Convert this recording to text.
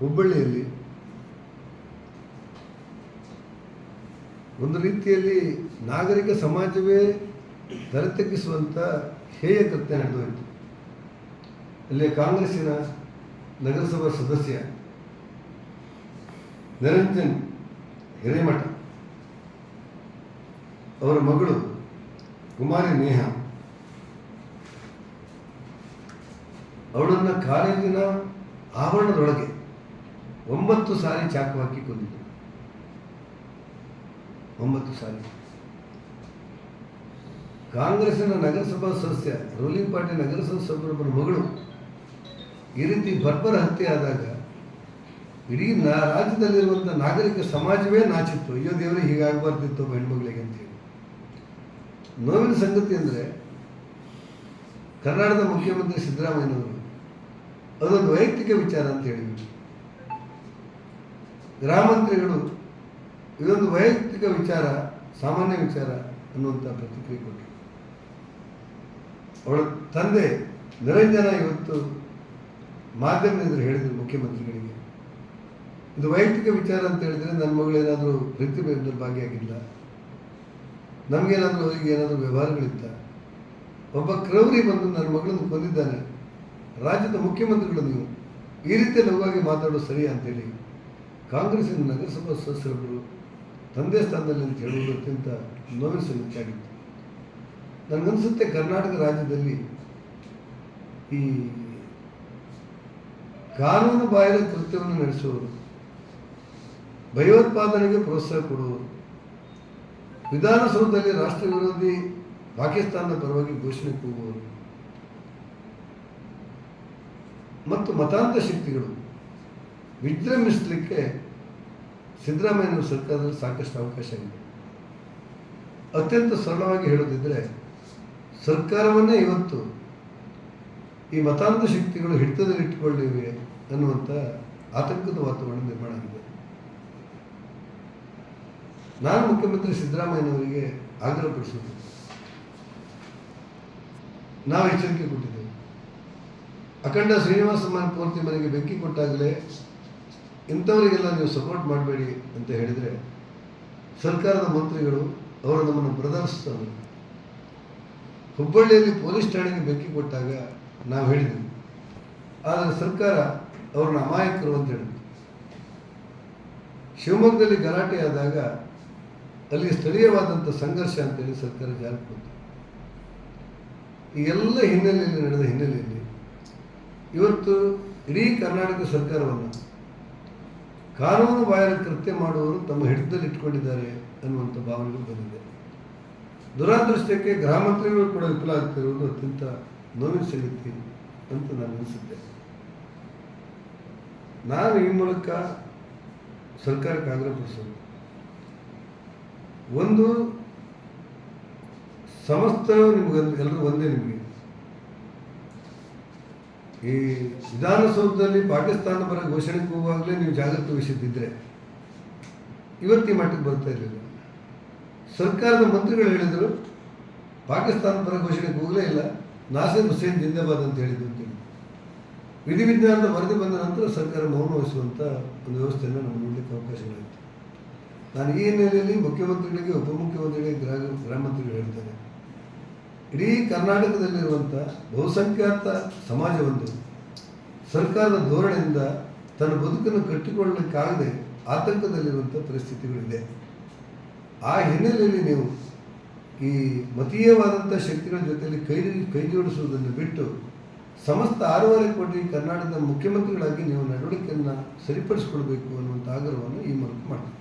ಹುಬ್ಬಳ್ಳಿಯಲ್ಲಿ ಒಂದು ರೀತಿಯಲ್ಲಿ ನಾಗರಿಕ ಸಮಾಜವೇ ದರತಗ್ಗಿಸುವಂಥ ಹೇಯ ಕೃತ್ಯ ನಡೆದೋಯಿತು. ಅಲ್ಲಿ ಕಾಂಗ್ರೆಸ್ಸಿನ ನಗರಸಭಾ ಸದಸ್ಯ ನಿರಂಜನ್ ಹಿರೇಮಠ, ಅವರ ಮಗಳು ಕುಮಾರಿ ನೇಹಾ, ಅವಳನ್ನು ಕಾಲೇಜಿನ ಆವರಣದೊಳಗೆ ಒಂಬತ್ತು ಸಾರಿ ಚಾಕು ಹಾಕಿ ಕೊಂದಿದ್ದರು ಒಂಬತ್ತು ಸಾರಿ. ಕಾಂಗ್ರೆಸ್ನ ನಗರಸಭಾ ಸದಸ್ಯ, ರೂಲಿಂಗ್ ಪಾರ್ಟಿ ನಗರಸಭಾ ಸದಸ್ಯರೊಬ್ಬರ ಮಗಳು ಈ ರೀತಿ ಬರ್ಬರ ಹತ್ಯೆ ಆದಾಗ ಇಡೀ ನಾ ರಾಜ್ಯದಲ್ಲಿರುವಂಥ ನಾಗರಿಕ ಸಮಾಜವೇ ನಾಚಿತ್ತು. ಅಯ್ಯೋ ದೇವರೇ ಹೀಗಾಗಬಾರ್ದಿತ್ತು ಹೆಣ್ಮಗಳಿಗೆ ಅಂತೇಳಿ ನೋವಿನ ಸಂಗತಿ ಅಂದರೆ ಕರ್ನಾಟಕದ ಮುಖ್ಯಮಂತ್ರಿ ಸಿದ್ದರಾಮಯ್ಯನವರು ಅದೊಂದು ವೈಯಕ್ತಿಕ ವಿಚಾರ ಅಂತ ಹೇಳಿದ್ರು. ಗೃಹ ಮಂತ್ರಿಗಳು ಇದೊಂದು ವೈಯಕ್ತಿಕ ವಿಚಾರ, ಸಾಮಾನ್ಯ ವಿಚಾರ ಅನ್ನುವಂಥ ಪ್ರತಿಕ್ರಿಯೆ ಕೊಟ್ಟರು ಅವಳ ತಂದೆ ನಿರಂಜನ ಇವತ್ತು ಮಾಧ್ಯಮದಿಂದ ಹೇಳಿದರು ಮುಖ್ಯಮಂತ್ರಿಗಳಿಗೆ. ಇದು ವೈಯಕ್ತಿಕ ವಿಚಾರ ಅಂತ ಹೇಳಿದರೆ ನನ್ನ ಮಗಳೇನಾದರೂ ಪ್ರೀತಿ ಬೇರೆ ಭಾಗಿಯಾಗಿಲ್ಲ. ನಮಗೇನಾದರೂ ಅವರಿಗೆ ಏನಾದರೂ ವ್ಯವಹಾರಗಳಿತ್ತ. ಒಬ್ಬ ಕ್ರೌರಿ ಬಂದು ನನ್ನ ಮಗಳನ್ನು ಕೊಂದಿದ್ದಾನೆ. ರಾಜ್ಯದ ಮುಖ್ಯಮಂತ್ರಿಗಳು ನೀವು ಈ ರೀತಿ ಲಘುವಾಗಿ ಮಾತಾಡೋದು ಸರಿ ಅಂತೇಳಿ. ಕಾಂಗ್ರೆಸ್ಸಿನ ನಗರಸಭಾ ಸದಸ್ಯರೊಬ್ಬರು ತಂದೆ ಸ್ಥಾನದಲ್ಲಿ ಅಂತ ಹೇಳುವುದು ಅತ್ಯಂತ ನೋವಿನ ಸಂಗತಿಯಾಗಿತ್ತು ನನಗನ್ಸುತ್ತೆ ಕರ್ನಾಟಕ ರಾಜ್ಯದಲ್ಲಿ ಈ ಕಾನೂನು ಬಾಹಿರ ಕೃತ್ಯವನ್ನು ನಡೆಸುವವರು, ಭಯೋತ್ಪಾದನೆಗೆ ಪ್ರೋತ್ಸಾಹ ಕೊಡುವವರು, ವಿಧಾನಸೌಧದಲ್ಲಿ ರಾಷ್ಟ್ರ ವಿರೋಧಿ ಪಾಕಿಸ್ತಾನದ ಪರವಾಗಿ ಘೋಷಣೆ ಕೂಗುವವರು, ಮತ್ತು ಮತಾಂತ ಶಕ್ತಿಗಳು ವಿಜೃಂಭಿಸಲಿಕ್ಕೆ ಸಿದ್ದರಾಮಯ್ಯನವರ ಸರ್ಕಾರದಲ್ಲಿ ಸಾಕಷ್ಟು ಅವಕಾಶ ಇದೆ. ಅತ್ಯಂತ ಸರಳವಾಗಿ ಹೇಳೋದಿದ್ದರೆ ಸರ್ಕಾರವನ್ನೇ ಇವತ್ತು ಈ ಮತಾಂಧ ಶಕ್ತಿಗಳು ಹಿಡಿತದಲ್ಲಿಟ್ಟುಕೊಳ್ಳಿವೆ ಅನ್ನುವಂಥ ಆತಂಕದ ವಾತಾವರಣ ನಿರ್ಮಾಣ ಆಗಿದೆ. ನಾನು ಮುಖ್ಯಮಂತ್ರಿ ಸಿದ್ದರಾಮಯ್ಯನವರಿಗೆ ಆಗ್ರಹಪಡಿಸುವುದು ನಾವು ಎಚ್ಚರಿಕೆ ಕೊಟ್ಟಿದ್ದೇವೆ. ಅಖಂಡ ಶ್ರೀನಿವಾಸ ಪೂರ್ತಿ ಮನೆಗೆ ಬೆಂಕಿ ಕೊಟ್ಟಾಗಲೇ ಇಂಥವರಿಗೆಲ್ಲ ನೀವು ಸಪೋರ್ಟ್ ಮಾಡಬೇಡಿ ಅಂತ ಹೇಳಿದರೆ ಸರ್ಕಾರದ ಮಂತ್ರಿಗಳು ಅವರು ನಮ್ಮನ್ನು ಬ್ರದರ್ಸ್ತಾರೆ ಹುಬ್ಬಳ್ಳಿಯಲ್ಲಿ ಪೊಲೀಸ್ ಠಾಣೆಗೆ ಬೆಂಕಿ ಕೊಟ್ಟಾಗ ನಾವು ಹೇಳಿದ್ವಿ. ಆದರೆ ಸರ್ಕಾರ ಅವ್ರನ್ನ ಅಮಾಯಕರು ಅಂತ ಹೇಳಿದ್ವಿ ಶಿವಮೊಗ್ಗದಲ್ಲಿ ಗಲಾಟೆ ಆದಾಗ ಅಲ್ಲಿ ಸ್ಥಳೀಯವಾದಂಥ ಸಂಘರ್ಷ ಅಂತೇಳಿ ಸರ್ಕಾರ ಜಾರಿ ಬಂತು ಈ ಎಲ್ಲ ಹಿನ್ನೆಲೆಯಲ್ಲಿ ನಡೆದ ಹಿನ್ನೆಲೆಯಲ್ಲಿ ಇವತ್ತು ಇಡೀ ಕರ್ನಾಟಕ ಸರ್ಕಾರವನ್ನು ಕಾನೂನು ಬಾಹಿರ ಕೃತ್ಯ ಮಾಡುವವರು ತಮ್ಮ ಹಿಡಿತದಲ್ಲಿ ಇಟ್ಕೊಂಡಿದ್ದಾರೆ ಅನ್ನುವಂಥ ಭಾವನೆಗಳು ಬಂದಿದೆ. ದುರಾದೃಷ್ಟಕ್ಕೆ ಗ್ರಾಮಾಂತರಿಗಳು ಕೂಡ ವಿಫಲ ಆಗ್ತಿರುವುದು ಅತ್ಯಂತ ನೋವಿನ ಸಂಗತಿ ಅಂತ ನಾನು ಅನಿಸುತ್ತೆ. ನಾನು ಈ ಮೂಲಕ ಸರ್ಕಾರಕ್ಕೆ ಆಗ್ರಹಪಡಿಸೋದು ಒಂದು ಸಮಸ್ತ ನಿಮ್ಗೆ, ಎಲ್ಲರೂ ಒಂದೇ ನಿಮಗೆ. ಈ ವಿಧಾನಸೌಧದಲ್ಲಿ ಪಾಕಿಸ್ತಾನ ಪರ ಘೋಷಣೆ ಹೋಗುವಾಗಲೇ ನೀವು ಜಾಗೃತಿ ವಹಿಸಿದ್ದಿದ್ರೆ ಇವತ್ತಿ ಮಟ್ಟಕ್ಕೆ ಬರ್ತಾ ಇರಲಿಲ್ಲ. ಸರ್ಕಾರದ ಮಂತ್ರಿಗಳು ಹೇಳಿದರು, ಪಾಕಿಸ್ತಾನ ಪರ ಘೋಷಣೆ ಕೂಗಲೇ ಇಲ್ಲ, ನಾಸಿರ್ ಹುಸೇನ್ ಜಿಂದಾಬಾದ್ ಅಂತ ಹೇಳಿದ್ದು ಅಂತೇಳಿ ವಿಧಿವಿಜ್ಞಾನದ ವರದಿ ಬಂದ ನಂತರ ಸರ್ಕಾರ ಮೌನ ವಹಿಸುವಂಥ ಒಂದು ವ್ಯವಸ್ಥೆಯನ್ನು ನಾವು ನೋಡಲಿಕ್ಕೆ ಅವಕಾಶಗಳಾಯಿತು. ನಾನು ಈ ಹಿನ್ನೆಲೆಯಲ್ಲಿ ಮುಖ್ಯಮಂತ್ರಿಗಳಿಗೆ, ಉಪಮುಖ್ಯಮಂತ್ರಿಗಳಿಗೆ, ಗ್ರಾಮ ಗ್ರಾಮ ಮಂತ್ರಿಗಳು ಹೇಳ್ತಾರೆ. ಇಡೀ ಕರ್ನಾಟಕದಲ್ಲಿರುವಂಥ ಬಹುಸಂಖ್ಯಾತ ಸಮಾಜವೊಂದು ಸರ್ಕಾರದ ಧೋರಣೆಯಿಂದ ತನ್ನ ಬದುಕನ್ನು ಕಟ್ಟಿಕೊಳ್ಳಲಿಕ್ಕಾಗದೆ ಆತಂಕದಲ್ಲಿರುವಂಥ ಪರಿಸ್ಥಿತಿಗಳಿದೆ. ಆ ಹಿನ್ನೆಲೆಯಲ್ಲಿ ನೀವು ಈ ಮತೀಯವಾದಂಥ ಶಕ್ತಿಗಳ ಜೊತೆಯಲ್ಲಿ ಕೈ ಕೈ ಜೋಡಿಸುವುದನ್ನು ಬಿಟ್ಟು ಸಮಸ್ತ ಆರೂವರೆ ಕೋಟಿ ಕರ್ನಾಟಕದ ಮುಖ್ಯಮಂತ್ರಿಗಳಾಗಿ ನೀವು ನಡವಳಿಕೆಯನ್ನು ಸರಿಪಡಿಸಿಕೊಳ್ಬೇಕು ಅನ್ನುವಂಥ ಆಗ್ರಹವನ್ನು ಈ ಮೂಲಕ ಮಾಡ್ತೀನಿ.